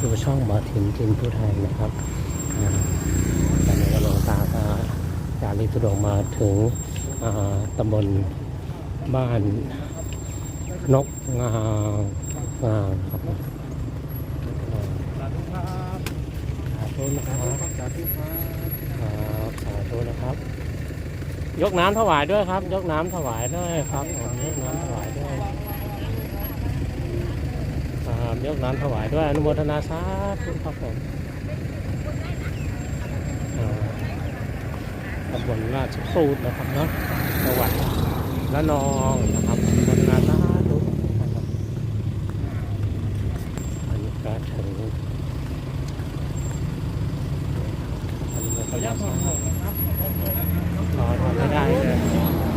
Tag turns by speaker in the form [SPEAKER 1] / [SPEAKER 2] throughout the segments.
[SPEAKER 1] สู่ช่องบอทินทินผู้ไทยนะครับตอนนี้ก็หลวงตาก็จาริกทุดงมาถึงตำบลบ้านนกงางงามครับ
[SPEAKER 2] สาธุครับ
[SPEAKER 1] สาธุนะครับ
[SPEAKER 2] สาธุครับ
[SPEAKER 1] สาธุนะครับ ยกน้ำถวายด้วยครับ ยกน้ำถวายด้วยครับยกน้ำถวายด้วยครับ ยกน้ำถวายด้วยอนุโมทนาสาธุครับผมตำบลราชสูตรนะครับเนาะจังหวัดละนองนะครับอนุโมทนาสาธุอันนี้ก็ถึงอนุโมท
[SPEAKER 2] ขออนุญา
[SPEAKER 1] นา
[SPEAKER 2] ตถอ
[SPEAKER 1] สา
[SPEAKER 2] ดหม
[SPEAKER 1] ธุ
[SPEAKER 2] วกนะครับ
[SPEAKER 1] ถอดถอดไม่ได้เลย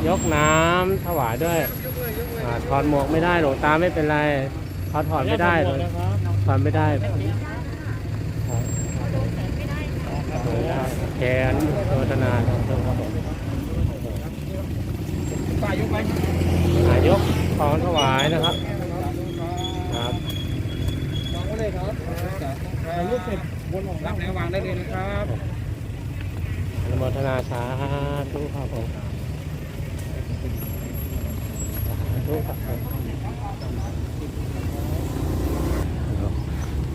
[SPEAKER 1] ยกน้ำถวายด้วยถอดหมวกไม่ได้หลวงตาไม่เป็นไร ถอดถอดไม่ได้
[SPEAKER 2] ขออนุญาตถอน
[SPEAKER 1] ไม่ได้แขนโดทนาครับผม
[SPEAKER 2] ป้ายกไป
[SPEAKER 1] อ่ายกของถวายนะครับครับ
[SPEAKER 2] วางไว้เลยครับถ่ายรูปเสร็จวนออกรับแล้ววางได้เลยนะครับ
[SPEAKER 1] อนุโมทนาสาธุครับผมสาธุครับผม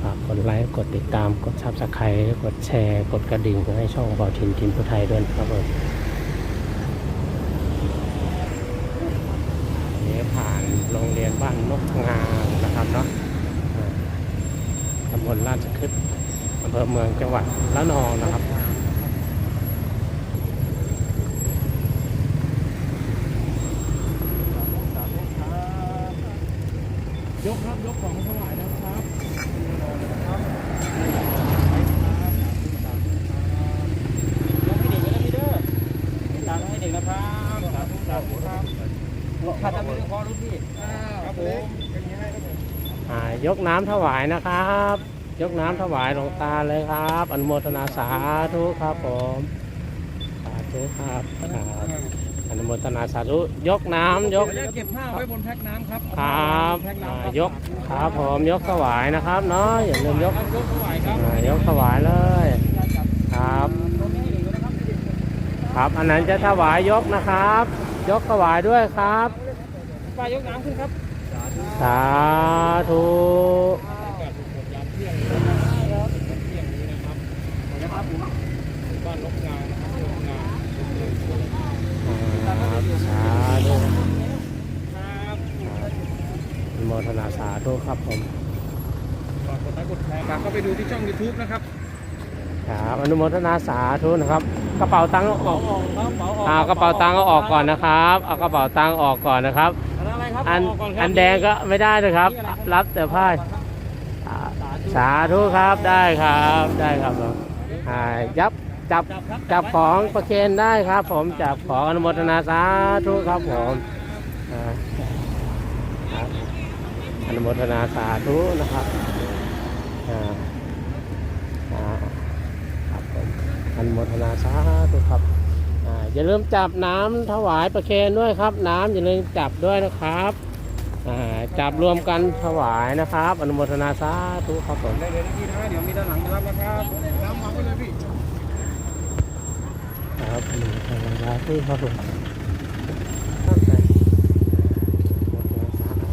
[SPEAKER 1] ฝา กดไลค์ กดติดตาม กดซับสไครต์กดแชร์ กดกระดิ่งเพื่อให้ช่องบอทินทินผู้ไทยด้วยนะครับผมอันนี้ผ่านโรงเรียนบ้านนกงามนะครับเนาะตำบลราชคฤห์อำเภอเมืองจังหวัดละนองนะครับ
[SPEAKER 2] ยกครับยกของถวายนะครับยกให้เด็กนะพี่เด้อตามให้เด็กนะ ครับสาธุสาธุครับถ้าทำไม่ได้ขอรุ่นพี่ครับผมอย่างนี้ให้ครับผม
[SPEAKER 1] อ่ายกน้ำถวายนะครับ ยกน้ำถวายหลวงตาเลยครับ อนุโมทนาสาธุครับผมสาธุครับครับอนุโมทนาสาธุยกน้ำยก
[SPEAKER 2] ขออนุญาตเก็บผ้าไว้บนแพ็คน้ำครับ
[SPEAKER 1] ครับ
[SPEAKER 2] แพ็ค
[SPEAKER 1] อ่า
[SPEAKER 2] น้ำครับ
[SPEAKER 1] ยกครับผมยกถวายนะครับเนาะอย่าลืมยก
[SPEAKER 2] ครับยกถวายครับ
[SPEAKER 1] อ่ายกถวายเลยครับ
[SPEAKER 2] ตรงนี้ให้เด็กนะครับ
[SPEAKER 1] ครับอันนั้นจะถวายยกนะครับ ยกถวายด้วยครับ
[SPEAKER 2] ป้ายกน้ำขึ้นครับ
[SPEAKER 1] สาธุ
[SPEAKER 2] ยามเที่ยงนี้นะครับเที่ยงนี้นะครับนะครับผมบ้านนกงามนะครับนกงาม
[SPEAKER 1] ครับสาธุ
[SPEAKER 2] ครับ
[SPEAKER 1] อนุโมทนาสาธุครับผม
[SPEAKER 2] ฝากกดไลค์กดแชร์ฝากเข้าไปดูที่ช่อง YouTube นะครับ
[SPEAKER 1] ครับอนุโมทนาสาธุนะครับ กระเป๋าตังค์เอาออก
[SPEAKER 2] ออกครับเป๋าออก
[SPEAKER 1] อ่ากระเป๋าตังค์เอาออกก่อนนะครับเอากระเป๋าตังค์ออกก่อนนะครับ
[SPEAKER 2] อะไรครับ
[SPEAKER 1] อัน
[SPEAKER 2] เาก่ครับ
[SPEAKER 1] อันแดงก็ไม่ได้นะครับ รับแต่ผ้าอ่าสาธุครับได้ครับได้ครับผมอ่ายับจับ
[SPEAKER 2] จับครับ
[SPEAKER 1] จับของประเคนได้ครับ ผมจับของอนุโมทนาสาธุครับผมอ่าครับอนุโมทนาสาธุนะครับอ่าอ่าครับผม อนุโมทนาสาธุครับอ่าอย่าลืมจับน้ำถวายประเคนด้วยครับ น้ำอย่าลืมจับด้วยนะครับอ่าจับรวมกันถวายนะครับ อนุโมทนาสาธุครับผม
[SPEAKER 2] ได้เลยนะพี่นะเดี๋ยวมีด้านหลังมารับนะครับน้ำวางไว้เลยพี่
[SPEAKER 1] ครับอนุโมทนาสาธุครับผม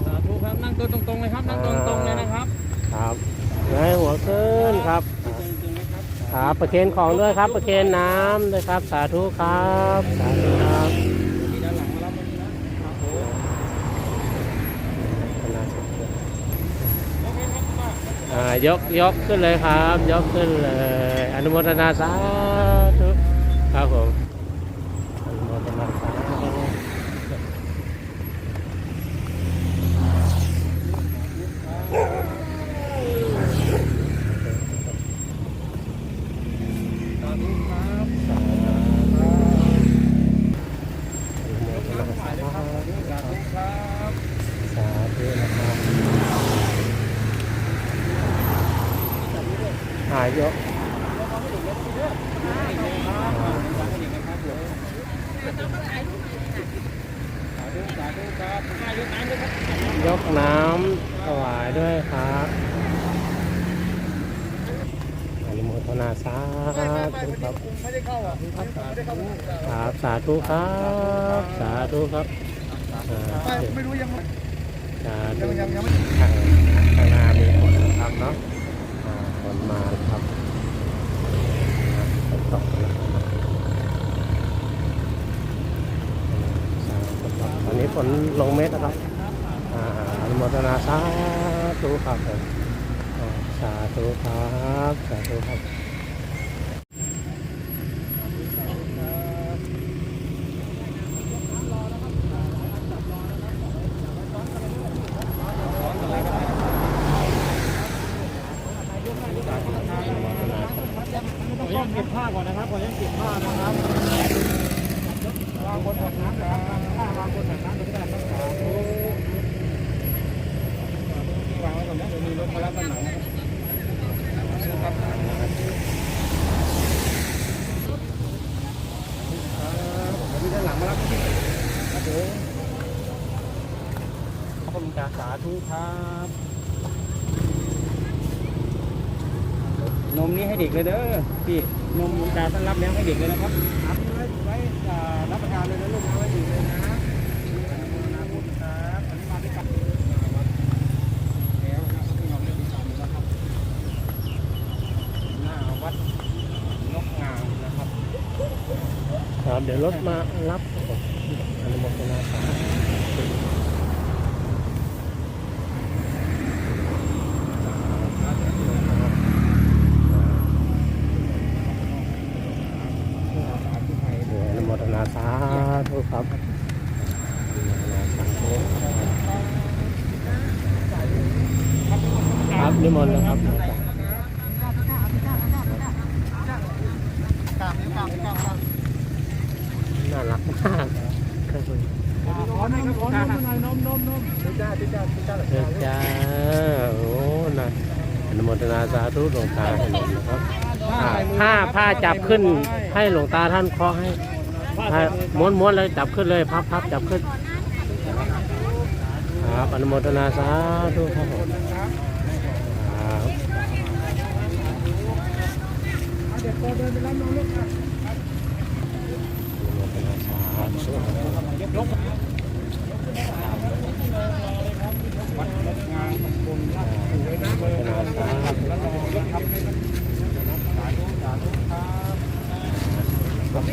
[SPEAKER 2] สาธุครับนั่งตัวตรงๆเลยครับนั่งตัวตรงๆเลยนะครับ
[SPEAKER 1] ครับเงยหัวขึ้นครับ
[SPEAKER 2] จริงๆนะ ครับ
[SPEAKER 1] ครับประเคนของด้วยครับ ประเคนน้ำด้วยครับ สาธุครับสาธุครับยกยกขึ้นเลยครับ ยกขึ้นเลย อนุโมทนาสาธุครับผมอนุโมทนาสาธุ
[SPEAKER 2] สาธุครับ
[SPEAKER 1] สาธุ
[SPEAKER 2] สาธุครับสาธุครับ
[SPEAKER 1] สาธุนะครับอ่ายกยกน้ำถวายด้วยครับ ท นาสาธุครับ
[SPEAKER 3] ผมไม่ได้เข้าอะผมไม่ได้เข้า
[SPEAKER 1] ครับสาธุครับ สาธุครับ
[SPEAKER 3] ไม่ไม่รู้ยังไม่
[SPEAKER 1] สาธุ
[SPEAKER 3] ยังยังยังไม่
[SPEAKER 1] ข้างข้างหน้ามีฝนนะครับเนาะอ่าฝนมาครับฝนตกนะตอนนี้ฝนลงเม็ดนะครับอนุโมทนาสาธุครับผมสาธุครับ สาธุครับ
[SPEAKER 2] ขออนุญาตเก็บผ้าก่อนนะครับขออนุญาตเก็บผ้านะครับวางบนถังน้ำนะครับผ้าวางบนถังน้ำจะได้รักษาธุวางไว้ก่อนนะเดี๋ยว มารับกันหน่อยนะครับเดี๋ยวมีด้านหลังมารับครับผมขอบคุณจ่าสาธุครับ นมนี้ให้เด็กเลยเด้อพี่ นมลุงตาท่านรับแล้วให้เด็กเลยนะครับรับไว้รับประทานเลยนะลูกนะไว้ดื่มเลยนะคุณครับอันนี้มาด้วยกันแล้วนะครับที่เราเล่นกันนะครับหน้าวัดนกงามนะครับ
[SPEAKER 1] ครับ เดี๋ยวรถมารับอนุโมทนาสาธุอนุโมทนาสาธุครับครับนิมนต์นะครับ
[SPEAKER 3] กราบนิ้วกราบนิ้วกราบกราบ
[SPEAKER 1] น่ารักมากครับผม
[SPEAKER 2] ขอหน่อยครับขอหน่อยนมนมนม
[SPEAKER 3] จ้าจ้าจ้า
[SPEAKER 1] เชิญจ้าโอ้นะอนุโมทนาสาธุหลวงตาให้หมดนะครับอ่าผ้าผ้าจับขึ้น ให้หลวงตาท่านเคาะให้ผ้าม้วนม้วนๆเลยจับขึ้นเลยพับพับจับขึ้น ครับอนุโมทนาสาธุครับผมครับ
[SPEAKER 2] เด็กโตเดินไปรับน้องลูกครับ
[SPEAKER 1] อนุโมทนาสาธุครับ
[SPEAKER 2] ยกลงวัดนกงามตำบลราชบุรีนะ
[SPEAKER 1] อนุโมทนาสาธุ
[SPEAKER 2] แล้วก็ยกทำให้สาธุสาธุครับ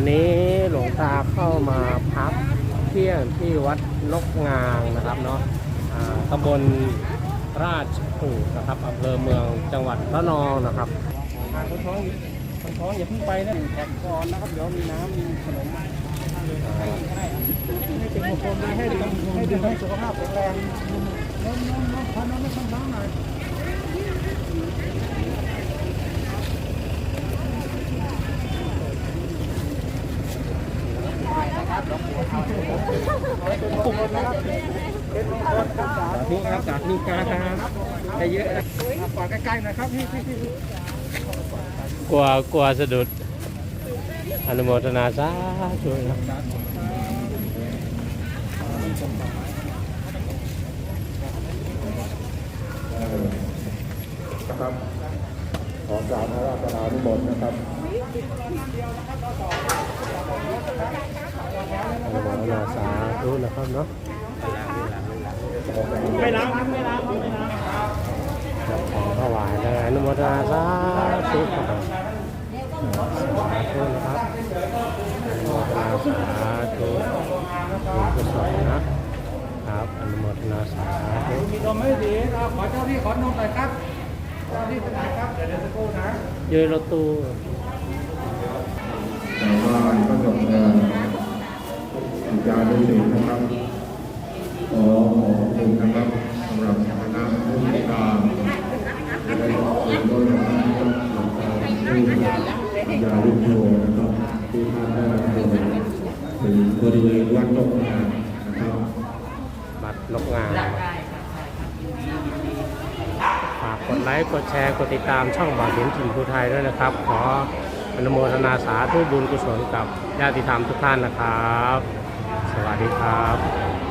[SPEAKER 1] วันนี้หลวงตาเข้ามาพักเที่ยงที่วัดนกงางนะครับเนาะตำบลราชผูนะครับอำเภอเมืองจังหวัดระนองนะครับ
[SPEAKER 2] อ่าคนท้องคนท้องอย่าเพิ่งไปนะแขกก่อนนะครับเดี๋ยวมีน้ำมีขนมให้เป็นมงคลให้ดื่มให้ดื่มให้สุขภาพแข็งแรงน้องน้องน้องขอน้องไม่ทำน้ำหน่อย ธุครับสาธุครับได้เยอะนะฝากใกล้ๆนะครับพี่พี่พี่
[SPEAKER 1] กลัวกลัวสะดุด อนุโมทนาสาธุนะ
[SPEAKER 4] นะครับขอกราบพระราชานุโมทนะครับ
[SPEAKER 1] อนุโมทนาสาธุนะครับ เนาะ
[SPEAKER 2] ไม่ล้างไม่ล้างไม่ล้าง
[SPEAKER 1] ของถวายเลยอนุโมทนาสาธุครับผมสาธุนะครับอนุโมทนาสาธุบุญกุศลนะครับอนุโมทนาสาธุ
[SPEAKER 2] มีนมไม่ดีขอเจ้าที่ขอนมหน่อยครับเจ้าที่เป็นไหนครับเดี๋ยวเดี๋ยวสักครู่นะ
[SPEAKER 1] ยืนรถตู้
[SPEAKER 4] แต่ว่าก็จบเอ่อ อาจารย์ดุสิตนะครับขอขอบคุณนะครับสำหรับคณะผู้ติดตามและได้ขอบคุณด้วยนะครับหลวงตาผู้อาจารย์ลูกโยนะครับที่ท่านได้นำโดยถึงบริเวณวัดตกงานนะครับ
[SPEAKER 1] บัตรนกงามฝากกดไลค์กดแชร์กดติดตามช่องบ่าวเห็นถิ่นภูไทยด้วยนะครับ ขออนุโมทนาสาธุบุญกุศลกับญาติธรรมทุกท่านนะครับ สวัสดีครับ